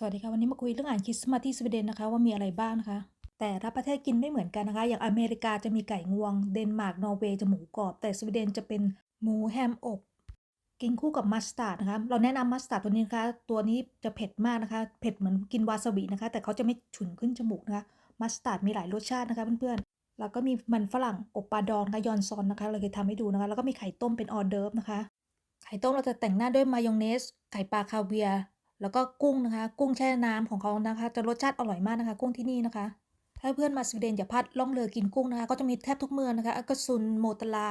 สวัสดีค่ะวันนี้มาคุยเรื่องอาหารคริสต์มาสที่สวีเดนนะคะว่ามีอะไรบ้างนะคะ แต่ละประเทศกินไม่เหมือนกันนะคะ อย่างอเมริกาจะมีไก่งวง เดนมาร์กนอร์เวย์จะหมูกรอบ แต่สวีเดนจะเป็นหมูแฮมอบ กินคู่กับมัสตาร์ดนะคะเราแนะนำมัสตาร์ดตัวนี้นะคะ ตัวนี้จะเผ็ดมากนะคะเผ็ดเหมือนกินวาซาบินะคะ แต่เขาจะไม่ฉุนขึ้นจมูกนะคะมัสตาร์ดมีหลายรสชาตินะคะเพื่อนๆแล้วก็มีมันฝรั่งอบปลาดองนะยอนซอนนะคะ เราเคยทำให้ดูนะคะ แล้วก็มีไข่ต้มเป็นออเดิร์ฟนะคะ ไข่ต้มเราจะแต่งหน้าด้วยมายองเนสไข่ปลาคาเวีย แล้วก็กุ้งนะคะ กุ้งแช่น้ำของเขานะคะ จะรสชาติอร่อยมากนะคะ กุ้งที่นี่นะคะ ถ้าเพื่อนมาสวีเดนอย่าพลาดล่องเรือกินกุ้งนะคะ ก็จะมีแทบทุกเมืองนะคะอักกะซุนโมตลา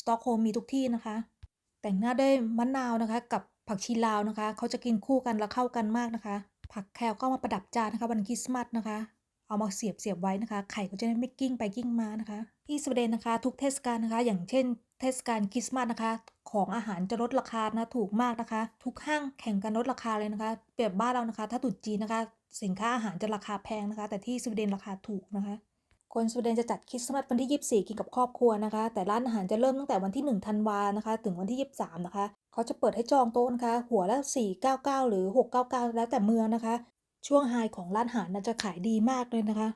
สตอกโฮมมีทุกที่นะคะ แต่งหน้าด้วยมะนาวนะคะ กับผักชีลาวนะคะ เขาจะกินคู่กันแล้วเข้ากันมากนะคะ ผักแคลก็มาประดับจานนะคะวันคริสต์มาสนะคะ เอามาเสียบเสียบไว้นะคะ ไข่ก็จะได้ไม่กิ้งไปกิ้งมานะคะ ที่สวีเดนนะคะ ทุกเทศกาลนะคะ อย่างเช่น เทศกาลคริสต์มาสนะคะ ของอาหารจะลดราคานะถูกมากนะคะ ทุกห้างแข่งกันลดราคาเลยนะคะ เปรียบบ้านเรานะคะ ถ้าตรุษจีนนะคะ สินค้าอาหารจะราคาแพงนะคะ แต่ที่สวีเดนราคาถูกนะคะ คนสวีเดนจะจัดคริสต์มาสวันที่ 24 กินกับครอบครัวนะคะ แต่ร้านอาหารจะเริ่มตั้งแต่วันที่ 1 ธันวานะคะ ถึงวันที่ 23 นะคะ เขาจะเปิดให้จองโต๊ะนะคะ หัวละ 499 หรือ 699 แล้วแต่เมืองนะคะ ช่วงไฮของร้านอาหารน่าจะขายดีมากเลยนะคะ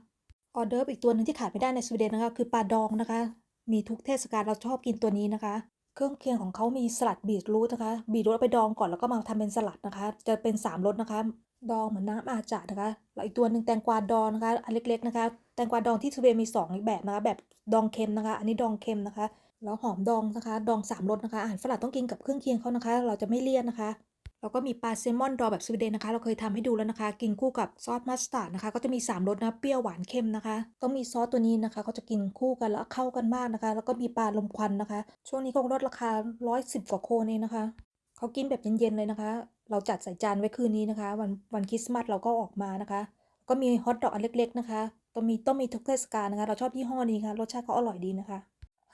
ออเดิร์อีกตัวหนึ่งที่ขาดไม่ได้ในสวีเดนนะคะคือปลาดองนะคะ มีทุกเทศกาลเราชอบกินตัวนี้นะคะ เครื่องเคียงของเขามีสลัดบีทรูทนะคะ บีทรูทเอาไปดองก่อนแล้วก็มาทำเป็นสลัดนะคะ จะเป็น3รสนะคะ ดองเหมือนน้ำอาจาดนะคะ แล้วอีกตัวหนึ่งแตงกวาดองนะคะ อันเล็กๆนะคะ แตงกวาดองที่สวีเดนมี2แบบนะคะ แบบดองเค็มนะคะ อันนี้ดองเค็มนะคะ แล้วหอมดองนะคะ ดองสามรสนะคะ อาหารฝรั่งต้องกินกับเครื่องเคียงเขานะคะ เราจะไม่เลี่ยนนะคะ แล้วก็มีปลาแซลมอนดอแบบสวีเดนนะคะ เราเคยทำให้ดูแล้วนะคะ กินคู่กับซอสมัสตาร์ดนะคะ ก็จะมี 3รสนะเปรี้ยวหวานเค็มนะคะต้องมีซอสตัวนี้นะคะเขาจะกินคู่กันแล้วเข้ากันมากนะคะ แล้วก็มีปลาลมควันนะคะ ช่วงนี้เขาลดราคา 110 กว่าโคเองนะคะเขากินแบบเย็นๆเลยนะคะ เราจัดใส่จานไว้คืนนี้นะคะ วันวันคริสต์มาสเราก็ออกมานะคะ ก็มีฮอทดอกอันเล็ก ๆ นะคะต้องมีต้องมีทุกเทศกาลนะคะ เราชอบยี่ห้อนี้ค่ะรสชาติเขาอร่อยดีนะคะ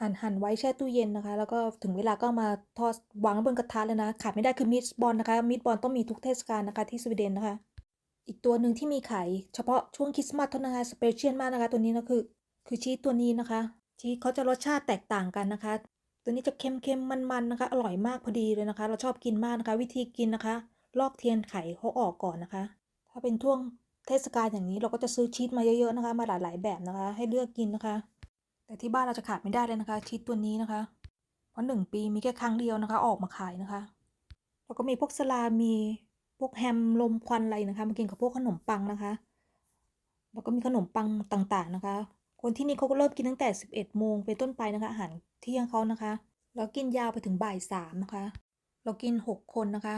หั่นหั่นไว้แช่ตู้เย็นนะคะ แล้วก็ถึงเวลาก็มาทอดวางบนกระทะเลยนะขาดไม่ได้คือมิตบอลนะคะมิตบอลต้องมีทุกเทศกาลนะคะที่สวีเดนนะคะ อีกตัวหนึ่งที่มีขายเฉพาะช่วงคริสต์มาสเท่านั้นนะคะสเปเชียลมากนะคะ ตัวนี้นะคือ คือชีสตัวนี้นะคะ ชีสเขาจะรสชาติแตกต่างกันนะคะ ตัวนี้จะเค็มๆมันๆนะคะ อร่อยมากพอดีเลยนะคะ เราชอบกินมากนะคะ วิธีกินนะคะ ลอกเทียนไข่เขาออกก่อนนะคะ ถ้าเป็นช่วงเทศกาลอย่างนี้เราก็จะซื้อชีสมาเยอะๆนะคะ มาหลายๆแบบนะคะ ให้เลือกกินนะคะ แต่ที่บ้านเราจะขาดไม่ได้เลยนะคะ ชีสตัวนี้นะคะ เพราะหนึ่งปีมีแค่ครั้งเดียวนะคะ ออกมาขายนะคะ แล้วก็มีพวกสลามีพวกแฮมลมควันอะไรนะคะมากินกับพวกขนมปังนะคะ แล้วก็มีขนมปังต่างๆนะคะ คนที่นี่เขาก็เริ่มกินตั้งแต่ 11โมงเป็นต้นไปนะคะอาหารเที่ยงเขานะคะ แล้วกินยาวไปถึงบ่ายสามนะคะ เรากิน 6 คนนะคะ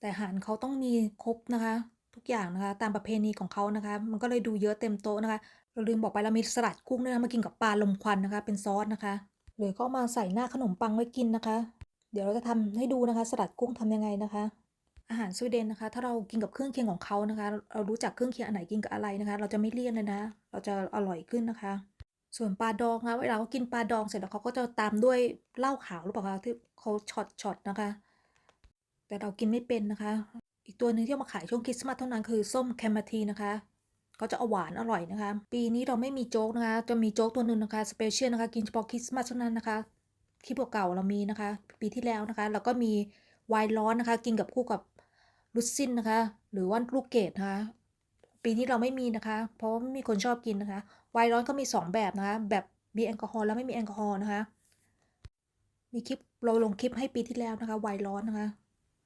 แต่อาหารเขาต้องมีครบนะคะ ทุกอย่างนะคะ ตามประเพณีของเขานะคะ มันก็เลยดูเยอะเต็มโต๊ะนะคะ เราลืมบอกไปเรามีสลัดกุ้งด้วยนะมากินกับปลาลมควันนะคะ เป็นซอสนะคะหรือก็เอามาใส่หน้าขนมปังไว้กินนะคะ เดี๋ยวเราจะทำให้ดูนะคะ สลัดกุ้งทำยังไงนะคะ อาหารสวีเดนนะคะ ถ้าเรากินกับเครื่องเคียงของเขานะคะ เรารู้จักเครื่องเคียงอันไหนกินกับอะไรนะคะ เราจะไม่เลี่ยนเลยนะ เราจะอร่อยขึ้นนะคะ ส่วนปลาดองนะเวลาเขากินปลาดองเสร็จแล้วเขาก็จะตามด้วยเหล้าขาวหรือเปล่าคะที่เขาช็อตช็อตนะคะ แต่เรากินไม่เป็นนะคะ อีกตัวหนึ่งที่มาขายช่วงคริสต์มาสเท่านั้นคือส้มแคมมาทีนะคะ ก็จะอหวานอร่อยนะคะ ปีนี้เราไม่มีโจ๊กนะคะ จะมีโจ๊กตัวหนึ่งนะคะสเปเชียลนะคะ กินเฉพาะคริสต์มาสเท่านั้นนะคะคลิปเก่าๆเรามีนะคะ ปีที่แล้วนะคะ แล้วก็มีไวน์ร้อนนะคะ กินกับคู่กับลูซินนะคะ หรือว่าลูกเกดนะคะ ปีนี้เราไม่มีนะคะ เพราะไม่มีคนชอบกินนะคะ ไวน์ร้อนก็มี 2 แบบนะคะ แบบมีแอลกอฮอล์แล้วไม่มีแอลกอฮอล์นะคะ มีคลิปเราลงคลิปให้ปีที่แล้วนะคะ ไวน์ร้อนนะคะ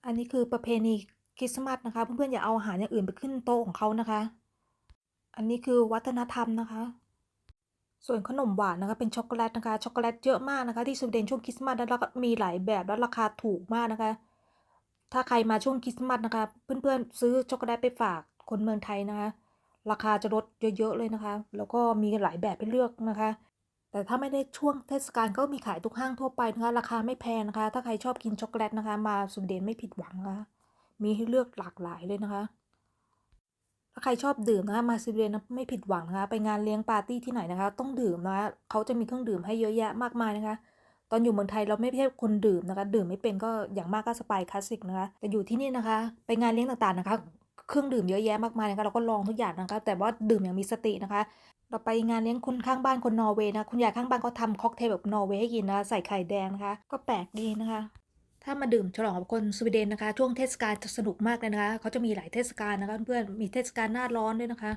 อันนี้คือประเพณีคริสต์มาสนะคะ เพื่อนๆอย่าเอาอาหารอย่างอื่นไปขึ้นโต๊ะของเขานะคะ อันนี้คือวัฒนธรรมนะคะ ส่วนขนมหวานนะคะเป็นช็อกโกแลตนะคะช็อกโกแลตเยอะมากนะคะ ที่สวีเดนช่วงคริสต์มาสแล้วก็มีหลายแบบแล้วราคาถูกมากนะคะ ถ้าใครมาช่วงคริสต์มาสนะคะ เพื่อนๆซื้อช็อกโกแลตไปฝากคนเมืองไทยนะคะ ราคาจะลดเยอะๆเลยนะคะ แล้วก็มีหลายแบบให้เลือกนะคะ แต่ถ้าไม่ได้ช่วงเทศกาลก็มีขายทุกห้างทั่วไปนะคะ ราคาไม่แพงนะคะ ถ้าใครชอบกินช็อกโกแลตนะคะ มาสวีเดนไม่ผิดหวังนะคะมีให้เลือกหลากหลายเลยนะคะ ถ้าใครชอบดื่มนะคะมาสวีเดนนะไม่ผิดหวังนะคะไปงานเลี้ยงปาร์ตี้ที่ไหนนะคะ ต้องดื่มนะคะเขาจะมีเครื่องดื่มให้เยอะแยะมากมายนะคะ ตอนอยู่เมืองไทยเราไม่ใช่คนดื่มนะคะ ดื่มไม่เป็นก็อย่างมากก็สไปคลาสสิกนะคะแต่อยู่ที่นี่นะคะ ไปงานเลี้ยงต่างๆนะคะ เครื่องดื่มเยอะแยะมากมายนะคะเราก็ลองทุกอย่างนะคะ แต่ว่าดื่มอย่างมีสตินะคะเราไปงานเลี้ยงคนข้างบ้านคนนอร์เวย์นะคุณยายข้างบ้านก็ทำค็อกเทลแบบนอร์เวย์ให้กินนะใส่ไข่แดงนะคะ ก็แปลกดีนะคะ ถ้ามาดื่มฉลองกับคนสวีเดนนะคะ ช่วงเทศกาลจะสนุกมากเลยนะคะ เขาจะมีหลายเทศกาลนะคะเพื่อนๆมีเทศกาลหน้าร้อนด้วยนะคะ